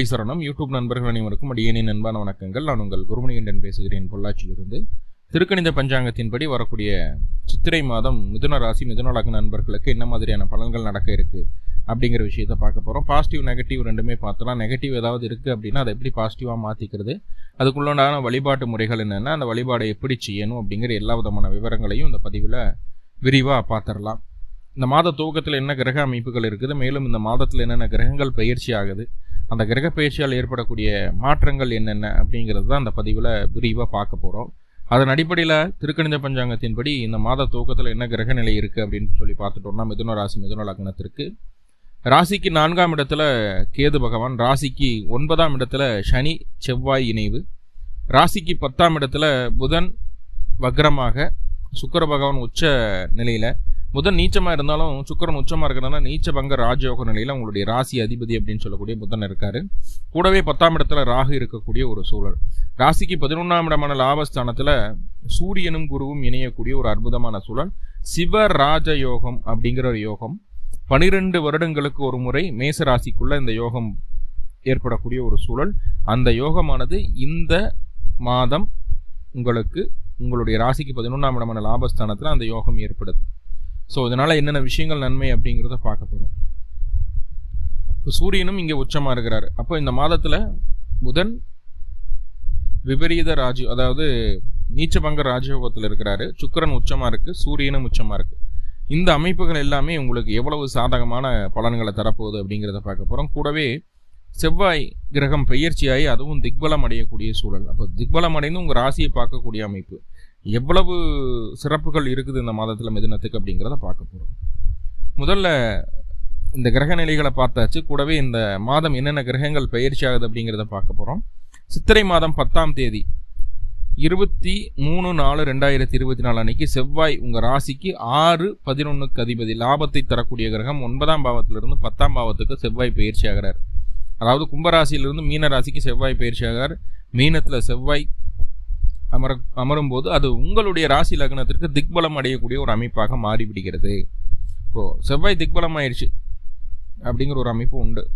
குருவடி சரணம் யூடியூப் நண்பர்கள் அனைவருக்கும் அடியேனின் அன்பான வணக்கங்கள். நான் உங்கள் குருமணிகண்டன் பேசுகிறேன் பொள்ளாச்சியிலிருந்து. திருக்கணித பஞ்சாங்கத்தின்படி வரக்கூடிய சித்திரை மாதம் மிதுன ராசி மிதுன லக்ன நண்பர்களுக்கு என்ன மாதிரியான பலன்கள் நடக்க இருக்குது அப்படிங்கிற விஷயத்த பார்க்க போகிறோம் பாசிட்டிவ் நெகட்டிவ் ரெண்டுமே பார்த்தலாம். நெகட்டிவ் ஏதாவது இருக்குது அப்படின்னா அதை எப்படி பாசிட்டிவாக மாற்றிக்கிறது அதுக்குள்ளான வழிபாட்டு முறைகள் என்னென்னா? அந்த வழிபாடை எப்படி செய்யணும் அப்படிங்கிற எல்லா விதமான விவரங்களையும் இந்த பதிவில் விரிவாக பார்த்துடலாம். இந்த மாத துவக்கத்தில் என்ன கிரக அமைப்புகள் இருக்குது? மேலும் இந்த மாதத்தில் என்னென்ன கிரகங்கள் பயிற்சி ஆகுது? அந்த கிரக பயிற்சியால் ஏற்படக்கூடிய மாற்றங்கள் என்னென்ன அப்படிங்கிறது தான் அந்த பதிவில் விரிவாக பார்க்க போகிறோம் அதன் அடிப்படையில் திருக்கணித பஞ்சாங்கத்தின்படி இந்த மாத துவக்கத்தில் என்ன கிரக நிலை இருக்குது அப்படின்னு சொல்லி பார்த்துட்டோம்னா மிதுன ராசி மிதுன லக்னத்திற்கு. ராசிக்கு நான்காம் இடத்துல கேது பகவான் ராசிக்கு ஒன்பதாம் இடத்துல சனி செவ்வாய் இணைவு. ராசிக்கு பத்தாம் இடத்துல புதன் வக்ரமாக சுக்கர பகவான் உச்ச நிலையில். புதன் நீச்சமாக இருந்தாலும் சுக்கரன் உச்சமாக இருக்கிறதுனால நீச்ச பங்க ராஜயோக நிலையில் உங்களுடைய ராசி அதிபதி அப்படின்னு சொல்லக்கூடிய புதன் இருக்காரு. கூடவே பத்தாம் இடத்துல ராகு இருக்கக்கூடிய ஒரு சூழல். ராசிக்கு பதினொன்றாம் இடமான லாபஸ்தானத்தில் சூரியனும் குருவும் இணையக்கூடிய ஒரு அற்புதமான சூழல். சிவ ராஜயோகம் அப்படிங்கிற ஒரு யோகம். பனிரெண்டு வருடங்களுக்கு ஒரு முறை மேச ராசிக்குள்ள இந்த யோகம் ஏற்படக்கூடிய ஒரு சூழல். அந்த யோகமானது இந்த மாதம் உங்களுக்கு உங்களுடைய ராசிக்கு பதினொன்றாம் இடமான லாபஸ்தானத்தில் அந்த யோகம் ஏற்படுது. ஸோ இதனால் என்னென்ன விஷயங்கள் நன்மை அப்படிங்கிறத பார்க்க போகிறோம் இப்போ சூரியனும் இங்கே உச்சமாக இருக்கிறாரு. அப்போ இந்த மாதத்தில் புதன் விபரீத ராஜ் அதாவது நீச்சபங்க ராஜயோகத்தில் இருக்கிறாரு. சுக்கரன் உச்சமாக இருக்குது சூரியனும் உச்சமாக இருக்குது இந்த அமைப்புகள் எல்லாமே உங்களுக்கு எவ்வளவு சாதகமான பலன்களை தரப்போகுது அப்படிங்கிறத பார்க்க போகிறோம் கூடவே செவ்வாய் கிரகம் பெயர்ச்சியாகி அதுவும் திக்பலம் அடையக்கூடிய சூழல். அப்போ திக்பலம் அடைந்து உங்கள் ராசியை பார்க்கக்கூடிய அமைப்பு. எவ்வளவு சிறப்புகள் இருக்குது இந்த மாதத்தில் மிதுனத்துக்கு அப்படிங்கிறத பார்க்க போகிறோம் முதல்ல இந்த கிரக நிலைகளை பார்த்தாச்சு. கூடவே இந்த மாதம் என்னென்ன கிரகங்கள் பயிற்சி ஆகுது அப்படிங்கிறத பார்க்க போகிறோம் சித்திரை மாதம் பத்தாம் தேதி இருபத்தி மூணு நாலு ரெண்டாயிரத்தி இருபத்தி நாலு அன்னைக்கு செவ்வாய் உங்கள் ராசிக்கு ஆறு பதினொன்றுக்கு அதிபதி. லாபத்தை தரக்கூடிய கிரகம் ஒன்பதாம் பாவத்திலிருந்து பத்தாம் பாவத்துக்கு செவ்வாய் பயிற்சி ஆகிறார். அதாவது கும்பராசியிலிருந்து மீன ராசிக்கு செவ்வாய் பயிற்சி ஆகிறார். மீனத்தில் செவ்வாய் அமர அமரும் போது அது உங்களுடைய ராசி லக்னத்திற்கு திக்பலம் அடையக்கூடிய ஒரு அமைப்பாக மாறிவிடுகிறது. இப்போது செவ்வாய் திக்பலம் ஆயிடுச்சு அப்படிங்கிற ஒரு அமைப்பு உண்டு.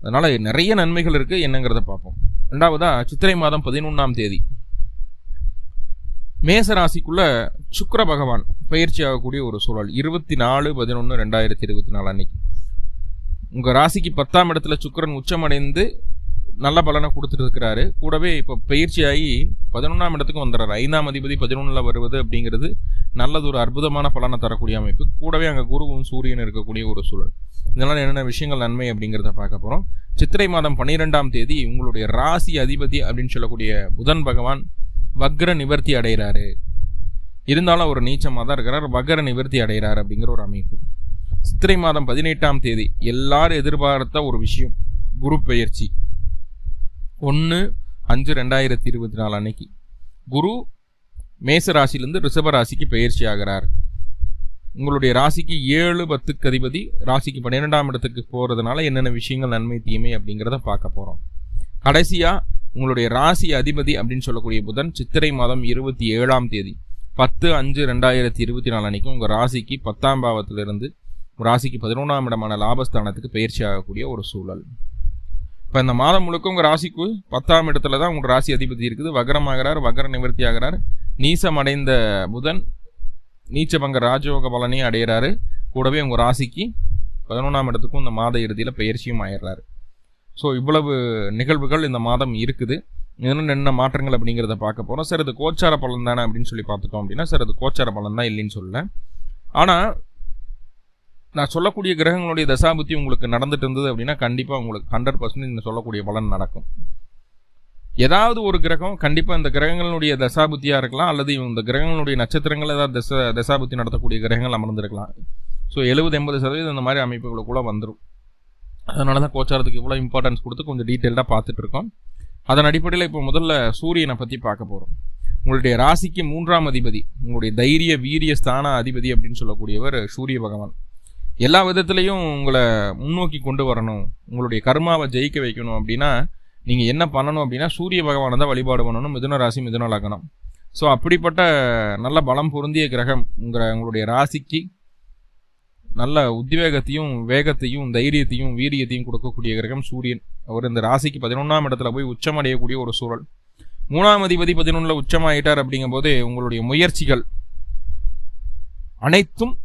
அதனால் நிறைய நன்மைகள் இருக்குது என்னங்கிறத பார்ப்போம். ரெண்டாவதாக சித்திரை மாதம் பதினொன்றாம் தேதி. மேச ராசிக்குள்ள சுக்கர பகவான் பயிற்சி ஆகக்கூடிய ஒரு சூழல். இருபத்தி நாலு பதினொன்று ரெண்டாயிரத்தி இருபத்தி நாலு அன்னைக்கு. உங்கள் ராசிக்கு பத்தாம் இடத்துல சுக்கரன் உச்சமடைந்து நல்ல பலனை கொடுத்துட்டு இருக்கிறாரு கூடவே இப்போ பயிற்சியாகி பதினொன்றாம் இடத்துக்கு வந்துடுறாரு. ஐந்தாம் அதிபதி பதினொன்றில் வருவது அப்படிங்கிறது நல்லது ஒரு அற்புதமான பலனை தரக்கூடிய அமைப்பு. கூடவே அங்கே குருவும் சூரியன் இருக்கக்கூடிய ஒரு சூழல். இதனால் என்னென்ன விஷயங்கள் நன்மை அப்படிங்கிறத பார்க்க போகிறோம் சித்திரை மாதம் பன்னிரெண்டாம் தேதி உங்களுடைய ராசி அதிபதி அப்படின்னு சொல்லக்கூடிய புதன் பகவான் வக்ர நிவர்த்தி அடைகிறாரு. இருந்தாலும் அவர் நீச்சமாக தான் இருக்கிறார். வக்ர நிவர்த்தி அடைகிறார் அப்படிங்கிற ஒரு அமைப்பு. சித்திரை மாதம் பதினெட்டாம் தேதி எல்லாரும் எதிர்பார்த்த ஒரு விஷயம் குரு பயிற்சி. ஒன்று அஞ்சு ரெண்டாயிரத்தி இருபத்தி நாலு அன்னைக்கு. குரு மேச ராசியிலேருந்து ரிஷப ராசிக்கு பயிற்சி ஆகிறார் உங்களுடைய ராசிக்கு ஏழு பத்துக்கு அதிபதி ராசிக்கு பன்னிரெண்டாம் இடத்துக்கு போகிறதுனால என்னென்ன விஷயங்கள் நன்மை தீமை அப்படிங்கிறத பார்க்க போகிறோம் கடைசியாக உங்களுடைய ராசி அதிபதி அப்படின்னு சொல்லக்கூடிய புதன் சித்திரை மாதம் இருபத்தி ஏழாம் தேதி. பத்து அஞ்சு ரெண்டாயிரத்தி இருபத்தி நாலு அன்னைக்கு உங்கள் ராசிக்கு பத்தாம் பாவத்திலிருந்து ராசிக்கு பதினொன்றாம் இடமான லாபஸ்தானத்துக்கு பயிற்சி ஆகக்கூடிய ஒரு சூழல். இப்போ இந்த மாதம் முழுக்க உங்கள் ராசிக்கு பத்தாம் இடத்துல தான் உங்கள் ராசி அதிபதி இருக்குது. வகரமாகிறார் வகர நிவர்த்தி ஆகிறார் நீசம் அடைந்த புதன் நீச்சபங்க ராஜயோக பலனையும் அடைகிறாரு கூடவே உங்கள் ராசிக்கு பதினொன்றாம் இடத்துக்கும் இந்த மாத இறுதியில் பயிற்சியும் ஆயிடுறாரு ஸோ இவ்வளவு நிகழ்வுகள் இந்த மாதம் இருக்குது. இன்னும் என்ன மாற்றங்கள் அப்படிங்கிறத பார்க்க போகிறோம் சார் இது கோச்சார பலன் தானே அப்படின்னு சொல்லி பார்த்துட்டோம் அப்படின்னா சார் அது கோச்சார பலன் தான் இல்லைன்னு சொல்லலை. ஆனால் நான் சொல்லக்கூடிய கிரகங்களுடைய தசாபுத்தி உங்களுக்கு நடந்துட்டு இருந்தது அப்படின்னா கண்டிப்பாக உங்களுக்கு ஹண்ட்ரட் பர்சன்ட் இந்த சொல்லக்கூடிய பலன் நடக்கும். ஏதாவது ஒரு கிரகம் கண்டிப்பாக இந்த கிரகங்களுடைய தசாபுத்தியாக இருக்கலாம் அல்லது இந்த கிரகங்களுடைய நட்சத்திரங்கள் ஏதாவது தச தசாபுத்தி நடத்தக்கூடிய கிரகங்கள் அமர்ந்திருக்கலாம். ஸோ எழுபது எண்பது சதவீதம் இந்த மாதிரி அமைப்புகளுக்குள்ளே வந்துடும் அதனால தான் கோச்சாரத்துக்கு இவ்வளோ இம்பார்ட்டன்ஸ் கொடுத்து கொஞ்சம் டீட்டெயில்டாக பார்த்துட்டு இருக்கோம் அதன் அடிப்படையில் இப்போ முதல்ல சூரியனை பற்றி பார்க்க போகிறோம் உங்களுடைய ராசிக்கு மூன்றாம் அதிபதி உங்களுடைய தைரிய வீரிய ஸ்தான அதிபதி அப்படின்னு சொல்லக்கூடியவர் சூரிய பகவான். எல்லா விதத்துலேயும் உங்களை முன்னோக்கி கொண்டு வரணும் உங்களுடைய கர்மாவை ஜெயிக்க வைக்கணும் அப்படின்னா நீங்கள் என்ன பண்ணணும் அப்படின்னா சூரிய பகவானை தான் வழிபாடு பண்ணணும் மிதுன ராசி மிதுன லக்னம் ஸோ அப்படிப்பட்ட நல்ல பலம் பொருந்திய கிரகம் உங்களை உங்களுடைய ராசிக்கு நல்ல உத்வேகத்தையும் வேகத்தையும் தைரியத்தையும் வீரியத்தையும் கொடுக்கக்கூடிய கிரகம் சூரியன். அவர் இந்த ராசிக்கு பதினொன்றாம் இடத்துல போய் உச்சமடையக்கூடிய ஒரு சூழல். மூணாம் அதிபதி பதினொன்றில் உச்சமாயிட்டார் அப்படிங்கும்போது உங்களுடைய முயற்சிகள் அனைத்தும்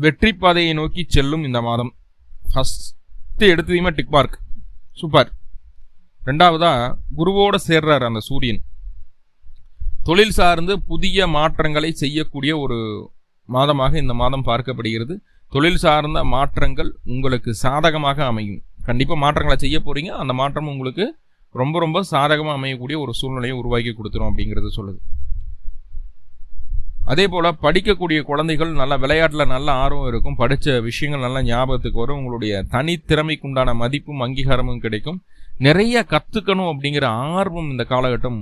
வெற்றி பாதையை நோக்கி செல்லும் இந்த மாதம். ஃபஸ்ட்டு எடுத்ததையுமே டிக் மார்க் சூப்பர் ரெண்டாவதா குருவோட சேர்றார் அந்த சூரியன். தொழில் சார்ந்து புதிய மாற்றங்களை செய்யக்கூடிய ஒரு மாதமாக இந்த மாதம் பார்க்கப்படுகிறது. தொழில் சார்ந்த மாற்றங்கள் உங்களுக்கு சாதகமாக அமையும். கண்டிப்பாக மாற்றங்களை செய்ய போகிறீங்க அந்த மாற்றம் உங்களுக்கு ரொம்ப ரொம்ப சாதகமாக அமையக்கூடிய ஒரு சூழ்நிலையை உருவாக்கி கொடுத்துரும் அப்படிங்கிறது சொல்லுது. அதே போல் படிக்கக்கூடிய குழந்தைகள் நல்ல விளையாட்டில் நல்ல ஆர்வம் இருக்கும் படித்த விஷயங்கள் நல்ல ஞாபகத்துக்கு வரும் உங்களுடைய தனித்திறமைக்குண்டான மதிப்பும் அங்கீகாரமும் கிடைக்கும். நிறைய கற்றுக்கணும் அப்படிங்கிற ஆர்வம் இந்த காலகட்டம்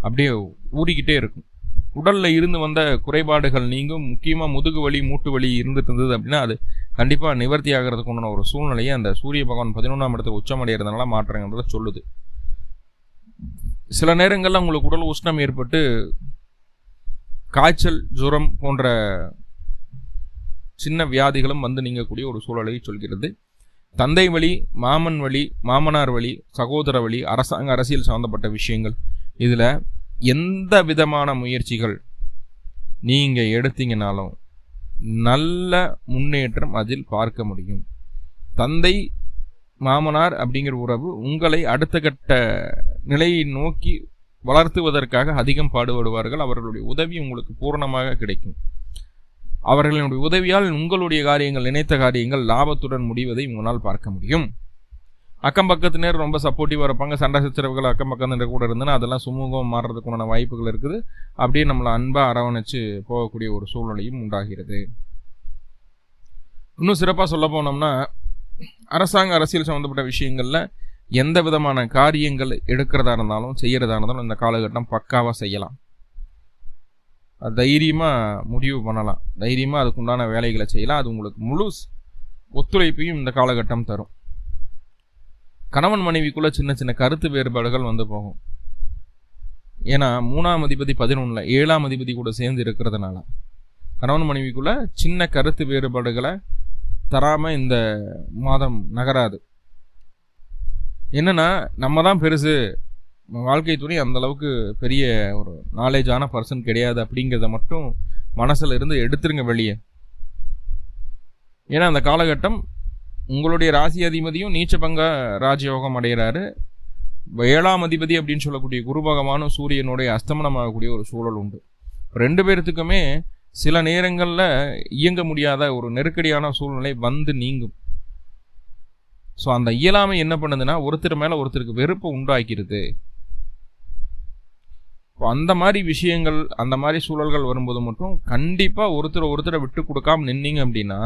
அப்படியே ஊறிக்கிட்டே இருக்கும். உடலில் இருந்து வந்த குறைபாடுகள் நீங்கும் முக்கியமாக முதுகு வலி மூட்டு வலி இருந்துட்டு இருந்தது அப்படின்னா அது கண்டிப்பாக நிவர்த்தி ஆகிறதுக்கு உண்டான ஒரு சூழ்நிலையை அந்த சூரிய பகவான் பதினொன்றாம் இடத்துல உச்சமடைகிறதுனால மாற்றங்கிறதுல சொல்லுது. சில நேரங்களில் உங்களுக்கு உடல் உஷ்ணம் ஏற்பட்டு காய்ச்சல் ஜுரம் போன்ற சின்ன வியாதிகளும் வந்து நீங்கக்கூடிய ஒரு சூழலை சொல்கிறது. தந்தை வழி மாமன் வழி மாமனார் வழி சகோதர வழி அரசாங்க அரசியல் சம்பந்தப்பட்ட விஷயங்கள். இதில் எந்த விதமான முயற்சிகள் நீங்கள் எடுத்தீங்கனாலும் நல்ல முன்னேற்றம் அதில் பார்க்க முடியும். தந்தை மாமனார் அப்படிங்கிற உறவு உங்களை அடுத்த கட்ட நிலையை நோக்கி வளர்த்துவதற்காக அதிகம் பாடுபடுவார்கள். அவர்களுடைய உதவி உங்களுக்கு பூரணமாக கிடைக்கும். அவர்களுடைய உதவியால் உங்களுடைய காரியங்கள் நினைத்த காரியங்கள் லாபத்துடன் முடிவதை உங்களால் பார்க்க முடியும். அக்கம் பக்கத்தினர் ரொம்ப சப்போர்ட்டிவாக இருப்பாங்க. சண்டை சச்சரவுகள் அக்கம் பக்கத்தினர் கூட இருந்ததுன்னா அதெல்லாம் சுமூகம் மாறுறதுக்குண்டான வாய்ப்புகள் இருக்குது. அப்படியே நம்மளை அன்பாக அரவணைச்சு போகக்கூடிய ஒரு சூழ்நிலையும் உண்டாகிறது. இன்னும் சிறப்பாக சொல்ல போனோம்னா அரசாங்க அரசியல் சம்மந்தப்பட்ட விஷயங்களில் எந்த விதமான காரியங்கள் எடுக்கிறதா இருந்தாலும் செய்கிறதா இருந்தாலும் இந்த காலகட்டம் பக்காவாக செய்யலாம். தைரியமாக முடிவு பண்ணலாம். தைரியமாக அதுக்குண்டான வேலைகளை செய்யலாம். அது உங்களுக்கு முழு ஒத்துழைப்பையும் இந்த காலகட்டம் தரும். கணவன் மனைவிக்குள்ளே சின்ன சின்ன கருத்து வேறுபாடுகள் வந்து போகும். ஏன்னா மூணாம் அதிபதி பதினொன்றில் ஏழாம் அதிபதி கூட சேர்ந்து இருக்கிறதுனால கணவன் மனைவிக்குள்ளே சின்ன கருத்து வேறுபாடுகளை தராமல் இந்த மாதம் நகராது. என்னென்னா நம்ம தான் பெருசு. வாழ்க்கை துணை அந்தளவுக்கு பெரிய ஒரு நாலேஜான பர்சன் கிடையாது அப்படிங்கிறத மட்டும் மனசில் இருந்து எடுத்துருங்க வெளியே. ஏன்னா அந்த காலகட்டம் உங்களுடைய ராசி அதிபதியும் நீச்ச பங்க ராஜயோகம் அடைகிறாரு ஏழாம் அதிபதி அப்படின்னு சொல்லக்கூடிய குரு பகவானும் சூரியனுடைய அஸ்தமனமாகக்கூடிய ஒரு சூழல் உண்டு. ரெண்டு பேர்த்துக்குமே சில நேரங்களில் இயங்க முடியாத ஒரு நெருக்கடியான சூழ்நிலை வந்து நீங்கும். ஸோ அந்த இயலாமை என்ன பண்ணுதுன்னா ஒருத்தர் மேலே ஒருத்தருக்கு வெறுப்பை உண்டாக்கிடுது இப்போ அந்த மாதிரி விஷயங்கள் அந்த மாதிரி சூழல்கள் வரும்போது மட்டும் கண்டிப்பாக ஒருத்தர் ஒருத்தரை விட்டு கொடுக்காம நின்னீங்க அப்படின்னா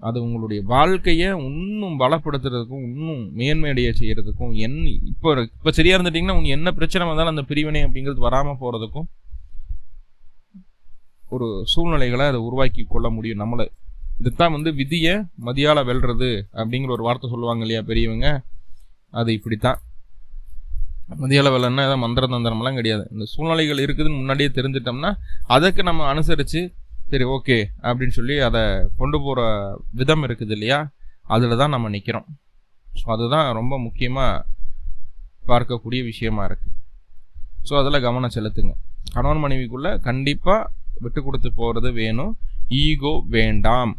அது உங்களுடைய வாழ்க்கையை இன்னும் பலப்படுத்துறதுக்கும் இன்னும் மேன்மையடைய செய்கிறதுக்கும் என் இப்போ இப்போ சரியாக இருந்துட்டிங்கன்னா உங்க என்ன பிரச்சனை வந்தாலும் அந்த பிரிவினை அப்படிங்கிறது வராமல் போகிறதுக்கும் ஒரு சூழ்நிலைகளை அதை உருவாக்கி கொள்ள முடியும். நம்மளை இதுதான் வந்து விதியை மதியால வெல்றது அப்படிங்கிற ஒரு வார்த்தை சொல்லுவாங்க இல்லையா பெரியவங்க? அது இப்படித்தான். மதியால வெல்லன்னா ஏதாவது மந்திர தந்திரமெல்லாம் கிடையாது. இந்த சூழ்நிலைகள் இருக்குதுன்னு முன்னாடியே தெரிஞ்சிட்டோம்னா அதுக்கு நம்ம அனுசரித்து சரி ஓகே அப்படின்னு சொல்லி அதை கொண்டு போகிற விதம் இருக்குது இல்லையா? அதில் தான் நம்ம நிற்கிறோம் ஸோ அதுதான் ரொம்ப முக்கியமாக பார்க்கக்கூடிய விஷயமா இருக்குது ஸோ அதில் கவனம் செலுத்துங்க. கணவன் மனைவிக்குள்ளே கண்டிப்பாக விட்டு கொடுத்து போகிறது வேணும். ஈகோ வேண்டாம்.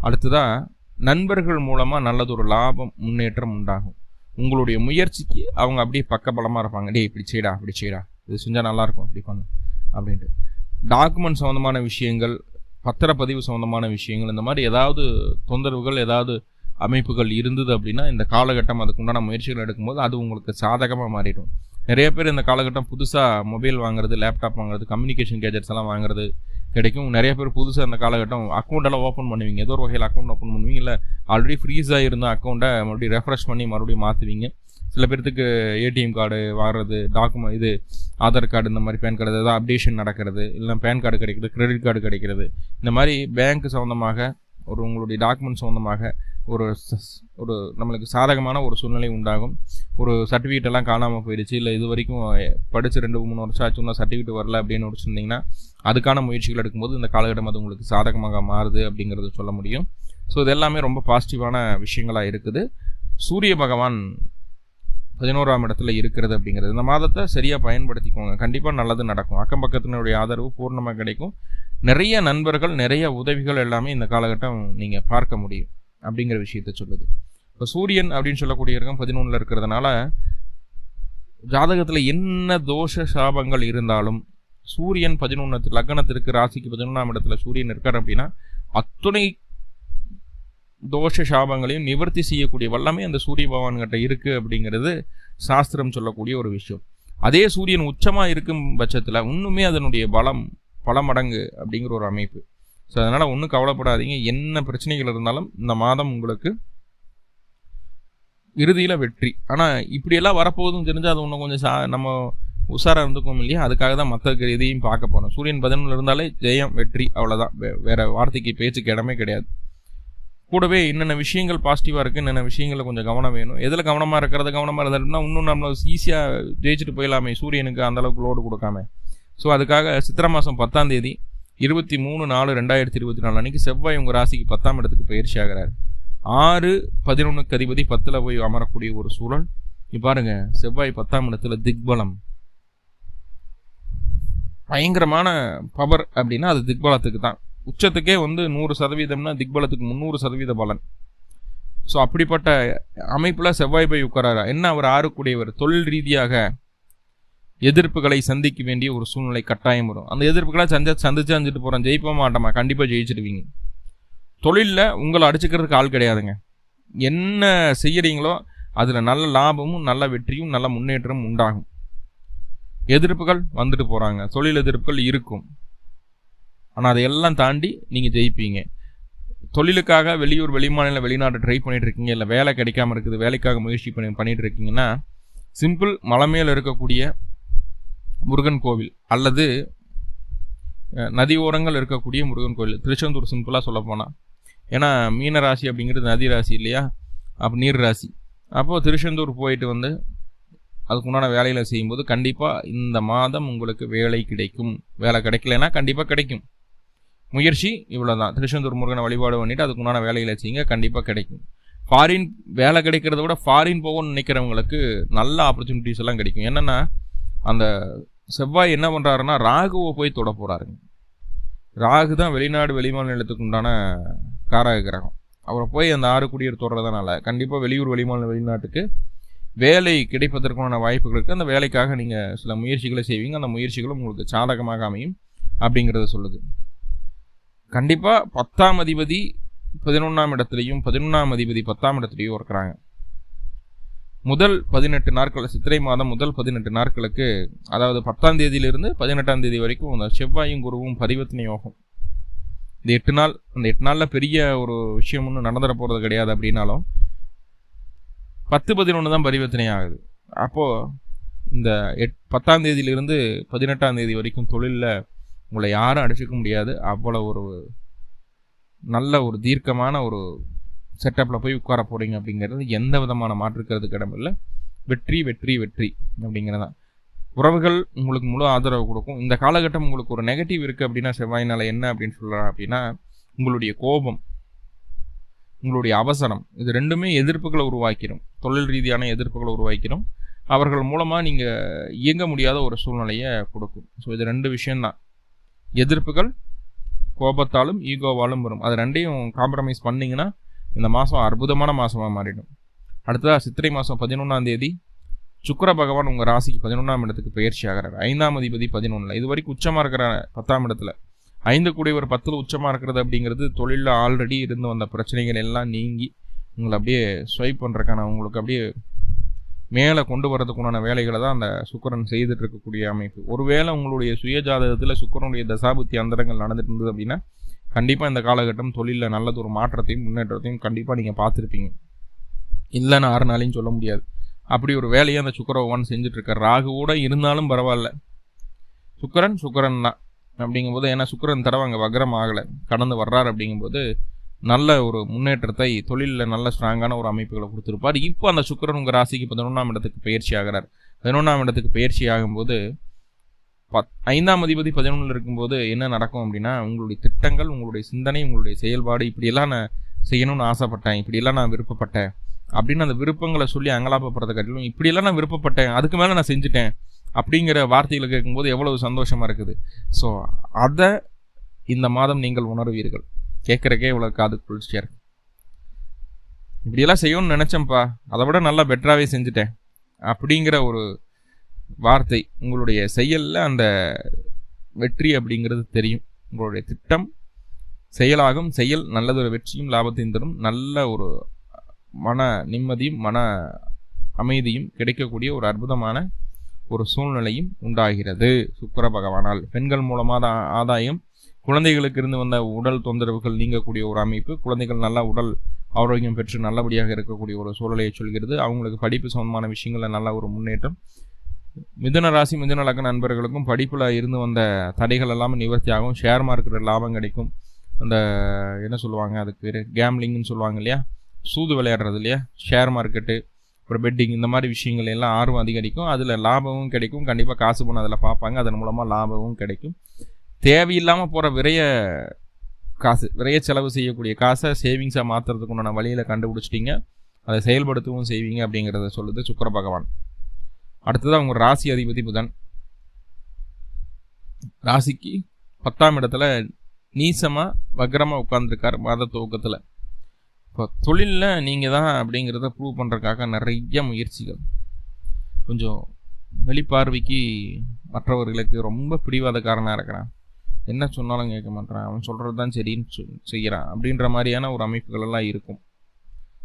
அடுத்ததாக நண்பர்கள் மூலமாக நல்லதொரு லாபம் முன்னேற்றம் உண்டாகும். உங்களுடைய முயற்சிக்கு அவங்க அப்படியே பக்கபலமாக இருப்பாங்க. டே இப்படி செய்டா அப்படி செய்டா. இது செஞ்சால் நல்லாயிருக்கும் அப்படி பண்ணு. அப்படின்ட்டு. டாக்குமெண்ட் சம்மந்தமான விஷயங்கள் பத்திரப்பதிவு சம்மந்தமான விஷயங்கள் இந்த மாதிரி ஏதாவது தொந்தரவுகள் ஏதாவது அமைப்புகள் இருந்தது அப்படின்னா இந்த காலகட்டம் அதுக்கு உண்டான முயற்சிகள் எடுக்கும்போது அது உங்களுக்கு சாதகமாக மாறிடும். நிறைய பேர் இந்த காலகட்டம் புதுசாக மொபைல் வாங்குறது லேப்டாப் வாங்குறது கம்யூனிகேஷன் கேஜெட்ஸ் எல்லாம் வாங்குறது கிடைக்கும். நிறைய பேர் புதுசாக இந்த காலகட்டம் அக்கௌண்ட்டெல்லாம் ஓப்பன் பண்ணுவீங்க. ஏதோ ஒரு வகையில் அக்கௌண்ட் ஓப்பன் பண்ணுவீங்க. இல்லை ஆல்ரெடி ஃப்ரீஸாக இருந்த அக்கௌண்ட்டை மறுபடியும் ரெஃப்ரெஷ் பண்ணி மறுபடியும் மாற்றுவீங்க சில பேர்த்துக்கு ஏடிஎம் கார்டு வாடுறது டாக்குமெண்ட் இது ஆதார் கார்டு இந்த மாதிரி பேன் கார்டு ஏதாவது அப்டேஷன் நடக்கிறது இல்லை பேன் கார்டு கிடைக்கிறது கிரெடிட் கார்டு கிடைக்கிறது. இந்த மாதிரி பேங்க் சம்மந்தமாக ஒரு உங்களுடைய டாக்குமெண்ட் சம்மந்தமாக ஒரு ஒரு நம்மளுக்கு சாதகமான ஒரு சூழ்நிலை உண்டாகும். ஒரு சர்டிஃபிகேட் எல்லாம் காணாமல் போயிடுச்சு. இல்லை இது வரைக்கும் படித்து ரெண்டு மூணு வருஷம் ஆச்சு. இன்னும் சர்டிஃபிகேட் வரல அப்படின்னு ஒரு சொன்னீங்கன்னா அதுக்கான முயற்சிகள் எடுக்கும்போது இந்த காலகட்டம் அது உங்களுக்கு சாதகமாக மாறுது அப்படிங்கிறத சொல்ல முடியும். ஸோ இது எல்லாமே ரொம்ப பாசிட்டிவான விஷயங்களாக இருக்குது. சூரிய பகவான் பதினோராம் இடத்துல இருக்கிறது அப்படிங்கிறது. இந்த மாதத்தை சரியாக பயன்படுத்திக்கோங்க. கண்டிப்பாக நல்லது நடக்கும். அக்கம் பக்கத்தினுடைய ஆதரவு பூர்ணமாக கிடைக்கும். நிறைய நண்பர்கள் நிறைய உதவிகள் எல்லாமே இந்த காலகட்டம் நீங்கள் பார்க்க முடியும் அப்படிங்கிற விஷயத்த சொல்லுது. இப்போ சூரியன் அப்படின்னு சொல்லக்கூடிய இருக்கும் பதினொன்றில் இருக்கிறதுனால ஜாதகத்தில் என்ன தோஷ சாபங்கள் இருந்தாலும் சூரியன் பதினொன்று லக்னத்திற்கு ராசிக்கு பதினொன்றாம் இடத்துல சூரியன் இருக்கார் அப்படின்னா அத்துணை தோஷ சாபங்களையும் நிவர்த்தி செய்யக்கூடிய வல்லமே அந்த சூரிய பகவான்கிட்ட இருக்குது அப்படிங்கிறது சாஸ்திரம் சொல்லக்கூடிய ஒரு விஷயம். அதே சூரியன் உச்சமாக இருக்கும் பட்சத்தில் இன்னுமே அதனுடைய பலம் பல மடங்கு அப்படிங்கிற ஒரு அமைப்பு. ஸோ அதனால் ஒன்றும் கவலைப்படாதீங்க. என்ன பிரச்சனைகள் இருந்தாலும் இந்த மாதம் உங்களுக்கு இறுதியில் வெற்றி. ஆனால் இப்படியெல்லாம் வரப்போகுதுன்னு தெரிஞ்சால் அது இன்னும் கொஞ்சம் சா நம்ம உஷாராக இருந்துக்கோம் இல்லையா? அதுக்காக தான் மற்ற இதையும் பார்க்க போகிறோம் சூரியன் பதினொன்று இருந்தாலே ஜெயம் வெற்றி அவ்வளோதான் வேறு வார்த்தைக்கு பேச்சுக்கு இடமே கிடையாது. கூடவே என்னென்ன விஷயங்கள் பாசிட்டிவாக இருக்குது என்னென்ன விஷயங்களில் கொஞ்சம் கவனம் வேணும். எதில் கவனமாக இருக்கிறது கவனமாக இருந்ததுன்னா இன்னும் நம்மளை ஈஸியாக ஜெயிச்சுட்டு போயிடலாமே. சூரியனுக்கு அந்தளவுக்கு லோடு கொடுக்காம. ஸோ அதுக்காக சித்திரை மாதம் பத்தாம் தேதி இருபத்தி மூணு நாலு ரெண்டாயிரத்தி இருபத்தி நாலு அன்றைக்கி செவ்வாய் உங்கள் ராசிக்கு பத்தாம் இடத்துக்கு பயிற்சி ஆகிறார். ஆறு பதினொன்றுக்கு அதிபதி பத்தில் போய் அமரக்கூடிய ஒரு சூழல். இப்போ பாருங்க செவ்வாய் பத்தாம் இடத்துல திக்பலம். பயங்கரமான பவர் அப்படின்னா அது திக்பலத்துக்கு தான். உச்சத்துக்கே வந்து நூறு சதவீதம்னா திக்பலத்துக்கு முந்நூறு சதவீத பலன். ஸோ அப்படிப்பட்ட அமைப்பில் செவ்வாய் போய் உட்காராரா? என்ன அவர் ஆறுக்கூடியவர்? தொழில் ரீதியாக எதிர்ப்புகளை சந்திக்க வேண்டிய ஒரு சூழ்நிலை கட்டாயம் வரும். அந்த எதிர்ப்புகளை சந்த சந்திச்சு சந்திட்டு போகிறோம் ஜெயிப்ப மாட்டோமா? கண்டிப்பாக ஜெயிச்சிடுவீங்க தொழிலில் உங்களை அடிச்சுக்கிறதுக்கு ஆள் கிடையாதுங்க. என்ன செய்கிறீங்களோ அதில் நல்ல லாபமும் நல்ல வெற்றியும் நல்ல முன்னேற்றமும் உண்டாகும். எதிர்ப்புகள் வந்துட்டு போகிறாங்க தொழில் எதிர்ப்புகள் இருக்கும். ஆனால் அதையெல்லாம் தாண்டி நீங்கள் ஜெயிப்பீங்க. தொழிலுக்காக வெளியூர் வெளிமாநில வெளிநாட்டு ட்ரை பண்ணிட்டு இருக்கீங்க இல்லை வேலை கிடைக்காம இருக்குது வேலைக்காக முயற்சி பண்ணி பண்ணிட்டு இருக்கீங்கன்னா சிம்பிள் மலை மேல இருக்கக்கூடிய முருகன் கோவில் அல்லது நதி ஓரங்கள் இருக்கக்கூடிய முருகன் கோவில். திருச்செந்தூர் சிம்பிளாக சொல்ல போனால் ஏன்னா மீன ராசி அப்படிங்கிறது நதி ராசி இல்லையா? அப்போ நீர் ராசி. அப்போது திருச்செந்தூர் போயிட்டு வந்து அதுக்குண்டான வேலைகளை செய்யும்போது கண்டிப்பாக இந்த மாதம் உங்களுக்கு வேலை கிடைக்கும். வேலை கிடைக்கலனா கண்டிப்பாக கிடைக்கும். முயற்சி இவ்வளோதான் திருச்செந்தூர் முருகனை வழிபாடு பண்ணிவிட்டு அதுக்குண்டான வேலைகளை செய்யுங்க கண்டிப்பாக கிடைக்கும். ஃபாரின் வேலை கிடைக்கிறத விட ஃபாரின் போகணும்னு நினைக்கிறவங்களுக்கு நல்ல ஆப்பர்ச்சுனிட்டிஸ் எல்லாம் கிடைக்கும். என்னென்னா அந்த செவ்வாய் என்ன பண்ணுறாருன்னா ராகுவை போய் தொட போகிறாருங்க ராகு தான் வெளிநாடு வெளிமாநிலத்துக்கு உண்டான காரக கிரகம். அவரை போய் அந்த ஆறு குடியர் தொடுறதுனால கண்டிப்பாக வெளியூர் வெளிமாநில வெளிநாட்டுக்கு வேலை கிடைப்பதற்கான வாய்ப்புகளுக்கு அந்த வேலைக்காக நீங்கள் சில முயற்சிகளை செய்வீங்க. அந்த முயற்சிகளும் உங்களுக்கு சாதகமாக அமையும் அப்படிங்கிறத சொல்லுது. கண்டிப்பாக பத்தாம் அதிபதி பதினொன்றாம் இடத்துலையும் பதினொன்றாம் அதிபதி பத்தாம் இடத்துலையும் இருக்கிறாங்க. முதல் பதினெட்டு நாட்கள் சித்திரை மாதம் முதல் பதினெட்டு நாட்களுக்கு அதாவது பத்தாம் தேதியிலிருந்து பதினெட்டாம் தேதி வரைக்கும் அந்த செவ்வாயும் குருவும் பரிவர்த்தனை யோகம். இந்த எட்டு நாள் அந்த எட்டு நாளில் பெரிய ஒரு விஷயம் ஒன்றும் நடந்துட போகிறது கிடையாது அப்படின்னாலும் பத்து பதினொன்று தான் பரிவர்த்தனை ஆகுது. அப்போது இந்த எட் பத்தாம் தேதியிலிருந்து பதினெட்டாம் தேதி வரைக்கும் தொழிலில் உங்களை யாரும் அடிச்சுக்க முடியாது. அவ்வளோ ஒரு நல்ல ஒரு தீர்க்கமான ஒரு செட்டப்பில் போய் உட்கார போகிறீங்க அப்படிங்கிறது எந்த விதமான மாற்றுக்கிறது இடமில்லை வெற்றி வெற்றி வெற்றி அப்படிங்கிறது தான் உறவுகள் உங்களுக்கு முழு ஆதரவு கொடுக்கும். இந்த காலகட்டம் உங்களுக்கு ஒரு நெகட்டிவ் இருக்குது அப்படின்னா செவ்வாயினால் என்ன அப்படின்னு சொல்கிறேன் அப்படின்னா உங்களுடைய கோபம் உங்களுடைய அவசரம் இது ரெண்டுமே எதிர்ப்புகளை உருவாக்கிடும் தொழில் ரீதியான எதிர்ப்புகளை உருவாக்கிடும் அவர்கள் மூலமாக நீங்கள் இயங்க முடியாத ஒரு சூழ்நிலையை கொடுக்கும். ஸோ இது ரெண்டு விஷயந்தான் எதிர்ப்புகள் கோபத்தாலும் ஈகோவாலும் வரும். அது ரெண்டையும் காம்ப்ரமைஸ் பண்ணீங்கன்னா இந்த மாதம் அற்புதமான மாதமாக மாறிடும். அடுத்ததாக சித்திரை மாதம் பதினொன்றாம் தேதி சுக்கிர பகவான் உங்கள் ராசிக்கு பதினொன்றாம் இடத்துக்கு பயிற்சி ஆகிறார். ஐந்தாம் அதிபதி பதினொன்றில் இது வரைக்கும் உச்சமாக இருக்கிற பத்தாம் இடத்துல. ஐந்து கூடியவர் பத்தில் உச்சமாக இருக்கிறது அப்படிங்கிறது தொழிலில் ஆல்ரெடி இருந்து வந்த பிரச்சனைகள் எல்லாம் நீங்கி உங்களை அப்படியே ஸ்வைப் பண்ணுறக்கான உங்களுக்கு அப்படியே மேலே கொண்டு வரதுக்குண்டான வேலைகளை தான் அந்த சுக்கரன் செய்துட்டு இருக்கக்கூடிய அமைப்பு. ஒருவேளை உங்களுடைய சுய ஜாதகத்தில் சுக்கிரனுடைய தசாபுத்தி அந்தரங்கள் நடந்துட்டு இருந்தது அப்படின்னா கண்டிப்பாக இந்த காலகட்டம் தொழிலில் நல்லது ஒரு மாற்றத்தையும் முன்னேற்றத்தையும் கண்டிப்பாக நீங்கள் பார்த்துருப்பீங்க. இல்லைன்னு ஆறு நாளையும் சொல்ல முடியாது. அப்படி ஒரு வேலையை அந்த சுக்கர பகவான் செஞ்சுட்டு இருக்கார் ராகுவோட இருந்தாலும் பரவாயில்ல. சுக்கரன் சுக்கரன் தான். அப்படிங்கும்போது ஏன்னா சுக்கரன் தடவை அங்கே வக்ரம் ஆகலை. கடந்து வர்றார் அப்படிங்கும்போது நல்ல ஒரு முன்னேற்றத்தை தொழிலில் நல்ல ஸ்ட்ராங்கான ஒரு அமைப்புகளை கொடுத்துருப்பார். இப்போ அந்த சுக்கரன் உங்கள் ராசிக்கு பதினொன்றாம் இடத்துக்கு பயிற்சி ஆகிறார். பதினொன்றாம் இடத்துக்கு பயிற்சி ஆகும்போது பத் ஐந்தாம் அதிபதி பதினொன்றில் இருக்கும்போது என்ன நடக்கும் அப்படின்னா உங்களுடைய திட்டங்கள் உங்களுடைய சிந்தனை உங்களுடைய செயல்பாடு இப்படியெல்லாம் நான் செய்யணும்னு ஆசைப்பட்டேன் இப்படியெல்லாம் நான் விருப்பப்பட்டேன் அப்படின்னு அந்த விருப்பங்களை சொல்லி அங்கலாப்பப்படுறத காட்டிலும் இப்படியெல்லாம் நான் விருப்பப்பட்டேன் அதுக்கு மேலே நான் செஞ்சுட்டேன் அப்படிங்கிற வார்த்தைகளை கேட்கும்போது எவ்வளவு சந்தோஷமாக இருக்குது. ஸோ அதை இந்த மாதம் நீங்கள் உணர்வீர்கள். கேட்குறக்கே இவ்வளோ காது குளிர்ச்சியாக இருக்கு. இப்படியெல்லாம் செய்யணும்னு நினச்சேன்ப்பா. அதை விட நல்லா பெட்டராகவே செஞ்சுட்டேன் அப்படிங்கிற ஒரு வார்த்தை உங்களுடைய செயலில் அந்த வெற்றி அப்படிங்கிறது தெரியும். உங்களுடைய திட்டம் செயலாகும் செயல் நல்லதொரு வெற்றியும் லாபத்தையும் தரும். நல்ல ஒரு மன நிம்மதியும் மன அமைதியும் கிடைக்கக்கூடிய ஒரு அற்புதமான ஒரு சூழ்நிலையும் உண்டாகிறது. சுக்கர பகவானால் பெண்கள் மூலமாக ஆதாயம். குழந்தைகளுக்கு இருந்து வந்த உடல் தொந்தரவுகள் நீங்கக்கூடிய ஒரு அமைப்பு. குழந்தைகள் நல்லா உடல் ஆரோக்கியம் பெற்று நல்லபடியாக இருக்கக்கூடிய ஒரு சூழலையை சொல்கிறது. அவங்களுக்கு படிப்பு சம்பந்தமான விஷயங்களில் நல்ல ஒரு முன்னேற்றம். மிதுன ராசி மிதுன லக்ன நண்பர்களுக்கும் படிப்பில் இருந்து வந்த தடைகள் எல்லாமே நிவர்த்தியாகும். ஷேர் மார்க்கெட்டில் லாபம் கிடைக்கும். அந்த என்ன சொல்லுவாங்க அதுக்கு பேர்? கேம்லிங்னு சொல்லுவாங்க இல்லையா? சூது விளையாடுறது இல்லையா? ஷேர் மார்க்கெட்டு அப்புறம் பெட்டிங் இந்த மாதிரி விஷயங்கள் எல்லாம் ஆர்வம் அதிகரிக்கும். அதில் லாபமும் கிடைக்கும். கண்டிப்பாக காசு பணம் அதில் பார்ப்பாங்க. அதன் மூலமாக லாபமும் கிடைக்கும். தேவையில்லாமல் போகிற விரைய காசு விரைய செலவு செய்யக்கூடிய காசை சேவிங்ஸாக மாற்றுறதுக்கு உண்டான வழியில் கண்டுபிடிச்சிட்டிங்க. அதை செயல்படுத்தவும் செய்வீங்க அப்படிங்கிறத சொல்லுது சுக்கர பகவான். அடுத்தது அவங்க ராசி அதிபதி புதன். ராசிக்கு பத்தாம் இடத்துல நீசமாக வக்ரமாக உட்காந்துருக்கார் மாத துவக்கத்தில். இப்போ தொழிலில் நீங்கள் தான் அப்படிங்கிறத ப்ரூவ் பண்ணுறதுக்காக நிறைய முயற்சிகள். கொஞ்சம் வெளிப்பார்வைக்கு மற்றவர்களுக்கு ரொம்ப பிடிவாதக்காரனாக இருக்கிறான். என்ன சொன்னாலும் கேட்க மாட்டேறான் அவன் சொல்கிறது தான் சரின்னு செய்கிறான் அப்படின்ற மாதிரியான ஒரு அமைப்புகள் எல்லாம் இருக்கும்.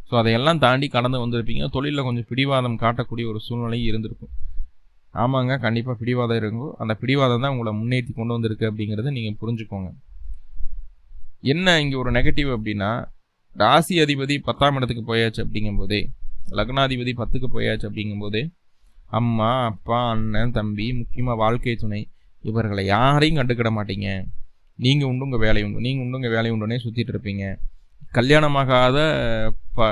ஸோ அதையெல்லாம் தாண்டி கடந்து வந்திருப்பீங்க. தொழிலில் கொஞ்சம் பிடிவாதம் காட்டக்கூடிய ஒரு சூழ்நிலை இருந்திருக்கும். ஆமாங்க கண்டிப்பாக பிடிவாதம் இருக்கும். அந்த பிடிவாதம் தான் உங்களை முன்னேற்றி கொண்டு வந்திருக்கு அப்படிங்கிறத நீங்கள் புரிஞ்சுக்கோங்க. என்ன இங்கே ஒரு நெகட்டிவ் அப்படின்னா ராசி அதிபதி பத்தாம் இடத்துக்கு போயாச்சு அப்படிங்கும்போதே லக்னாதிபதி பத்துக்கு போயாச்சு அப்படிங்கும்போதே அம்மா அப்பா அண்ணன் தம்பி முக்கியமாக வாழ்க்கை துணை இவர்களை யாரையும் கண்டுக்கிட மாட்டீங்க. நீங்கள் உண்டு உங்கள் வேலை உண்டு நீங்கள் உண்டு உங்கள் வேலை உண்டுனே சுற்றிட்டு இருப்பீங்க. கல்யாணமாகாத ப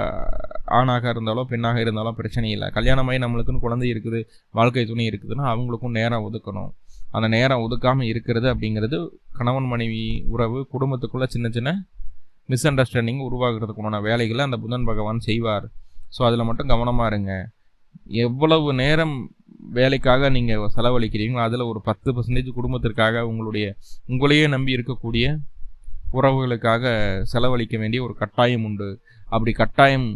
ஆணாக இருந்தாலும் பெண்ணாக இருந்தாலும் பிரச்சனை இல்லை. கல்யாணமாகி நம்மளுக்குன்னு குழந்தை இருக்குது வாழ்க்கை துணை இருக்குதுன்னா அவங்களுக்கும் நேரம் ஒதுக்கணும். அந்த நேரம் ஒதுக்காமல் இருக்கிறது அப்படிங்கிறது கணவன் மனைவி உறவு குடும்பத்துக்குள்ளே சின்ன சின்ன மிஸ் அண்டர்ஸ்டாண்டிங் உருவாகிறதுக்குண்டான வேலைகளை அந்த புதன் பகவான் செய்வார். ஸோ அதில் மட்டும் கவனமாக இருங்க. எவ்வளவு நேரம் வேலைக்காக நீங்கள் செலவழிக்கிறீங்களோ அதில் ஒரு பத்து பர்சன்டேஜ் குடும்பத்திற்காக உங்களுடைய உங்களையே நம்பி இருக்கக்கூடிய உறவுகளுக்காக செலவழிக்க வேண்டிய ஒரு கட்டாயம் உண்டு. அப்படி கட்டாயம்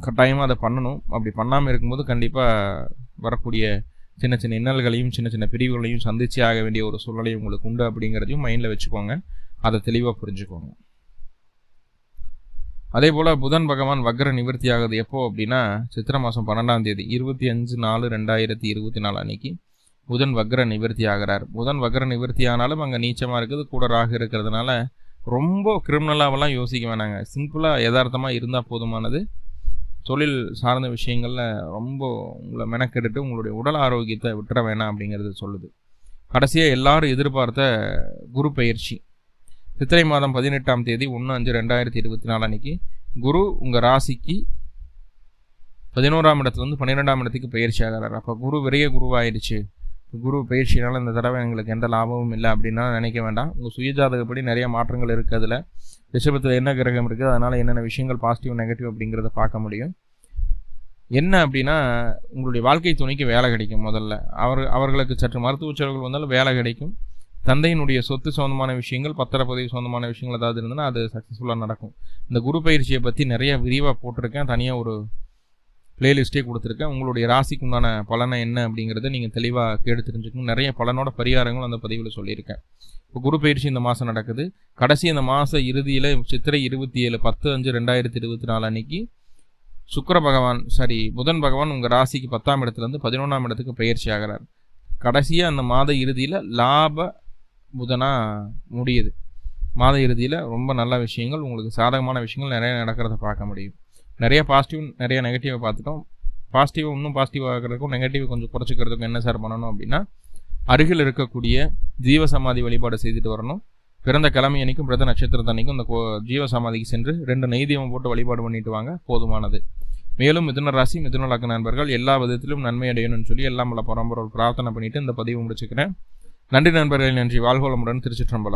கட்டாயமாக அதை பண்ணணும். அப்படி பண்ணாமல் இருக்கும்போது கண்டிப்பாக வரக்கூடிய சின்ன சின்ன இன்னல்களையும் சின்ன சின்ன பிரிவுகளையும் சந்திச்சு ஆக வேண்டிய ஒரு சூழ்நிலை உங்களுக்கு உண்டு அப்படிங்கிறதையும் மைண்டில் வச்சுக்கோங்க. அதை தெளிவாக புரிஞ்சுக்கோங்க. அதே போல் புதன் பகவான் வக்ர நிவர்த்தி ஆகுது எப்போ அப்படின்னா சித்திர மாதம் பன்னெண்டாம் தேதி இருபத்தி அஞ்சு நாலு ரெண்டாயிரத்தி இருபத்தி நாலு அன்னைக்கு. புதன் வக்ர நிவர்த்தி ஆகிறார் புதன் வக்ர நிவர்த்தி ஆனாலும் அங்கே நீச்சமாக இருக்குது கூட ராகு இருக்கிறதுனால ரொம்ப கிரிமினலாகலாம் யோசிக்க வேணாங்க. சிம்பிளாக யதார்த்தமாக இருந்தால் போதுமானது. தொழில் சார்ந்த விஷயங்களில் ரொம்ப உங்களை மெனக்கெட்டுட்டு உங்களுடைய உடல் ஆரோக்கியத்தை விட்டுற வேணாம் அப்படிங்கிறது சொல்லுது. கடைசியாக எல்லாரும் எதிர்பார்த்த குரு பயிற்சி சித்திரை மாதம் பதினெட்டாம் தேதி ஒன்று அஞ்சு ரெண்டாயிரத்தி இருபத்தி நாலு அன்னைக்கு குரு உங்கள் ராசிக்கு பதினோராம் இடத்துலேருந்து பன்னிரெண்டாம் இடத்துக்கு பயிற்சி ஆகிறார். அப்போ குரு விரைய குருவாயிடுச்சு குரு பயிற்சினால இந்த தடவை எங்களுக்கு எந்த லாபமும் இல்லை அப்படின்னா நினைக்க வேண்டாம். உங்கள் சுயஜாதகப்படி நிறைய மாற்றங்கள் இருக்குது அதில். ரிஷபத்தில் என்ன கிரகம் இருக்குது அதனால் என்னென்ன விஷயங்கள் பாசிட்டிவ் நெகட்டிவ் அப்படிங்கிறத பார்க்க முடியும். என்ன அப்படின்னா உங்களுடைய வாழ்க்கை துணைக்கு வேலை கிடைக்கும் முதல்ல. அவர் அவர்களுக்கு சற்று மருத்துவ செலவுகள் வந்தாலும் வேலை கிடைக்கும். தந்தையினுடைய சொத்து சொந்தமான விஷயங்கள் பத்திரப்பதிவு சொந்தமான விஷயங்கள் ஏதாவது இருந்ததுன்னா அது சக்ஸஸ்ஃபுல்லாக நடக்கும். இந்த குரு பயிற்சியை பற்றி நிறைய விரிவாக போட்டிருக்கேன். தனியாக ஒரு பிளேலிஸ்ட்டே கொடுத்துருக்கேன். உங்களுடைய ராசிக்கு உண்டான பலனை என்ன அப்படிங்கிறத நீங்கள் தெளிவாக கேட்டு தெரிஞ்சுக்கணும் நிறைய பலனோட பரிகாரங்களும் அந்த பதிவில் சொல்லியிருக்கேன். இப்போ குரு பயிற்சி இந்த மாதம் நடக்குது. கடைசி இந்த மாத இறுதியில் சித்திரை இருபத்தி ஏழு பத்து அஞ்சு ரெண்டாயிரத்தி இருபத்தி நாலு அன்னைக்கு சுக்கர பகவான் சாரி புதன் பகவான் உங்கள் ராசிக்கு பத்தாம் இடத்துலேருந்து பதினொன்றாம் இடத்துக்கு பயிற்சி ஆகிறார். கடைசியாக அந்த மாத இறுதியில் லாப புதனாக முடியுது. மாத இறுதியில் ரொம்ப நல்ல விஷயங்கள் உங்களுக்கு சாதகமான விஷயங்கள் நிறைய நடக்கிறத பார்க்க முடியும். நிறைய பாசிட்டிவ் நிறைய நெகட்டிவை பார்த்துட்டோம். பாசிட்டிவ் இன்னும் பாசிட்டிவாக ஆகிறதுக்கும் நெகட்டிவ் கொஞ்சம் குறைச்சிக்கிறதுக்கும் என்ன சார் பண்ணணும் அப்படின்னா அருகில் இருக்கக்கூடிய ஜீவ சமாதி வழிபாடு செய்துட்டு வரணும். பிறந்த கிழமை அன்னைக்கும் பிறந்த நட்சத்திரத்து அன்னைக்கும் இந்த கோ ஜீவ சமாதிக்கு சென்று ரெண்டு நெய்தீபம் போட்டு வழிபாடு பண்ணிட்டு வாங்க போதுமானது. மேலும் மிதுன ராசி மிதுன லக்க நண்பர்கள் எல்லா விதத்திலும் நன்மை அடையணும்னு சொல்லி எல்லாம் பல பரம்பரை பிரார்த்தனை பண்ணிட்டு இந்த பதிவு முடிச்சுக்கிறேன். நன்றி நண்பர்கள் நன்றி. வாழ்கோளமுடன் திருச்சிற்றம்பலம்.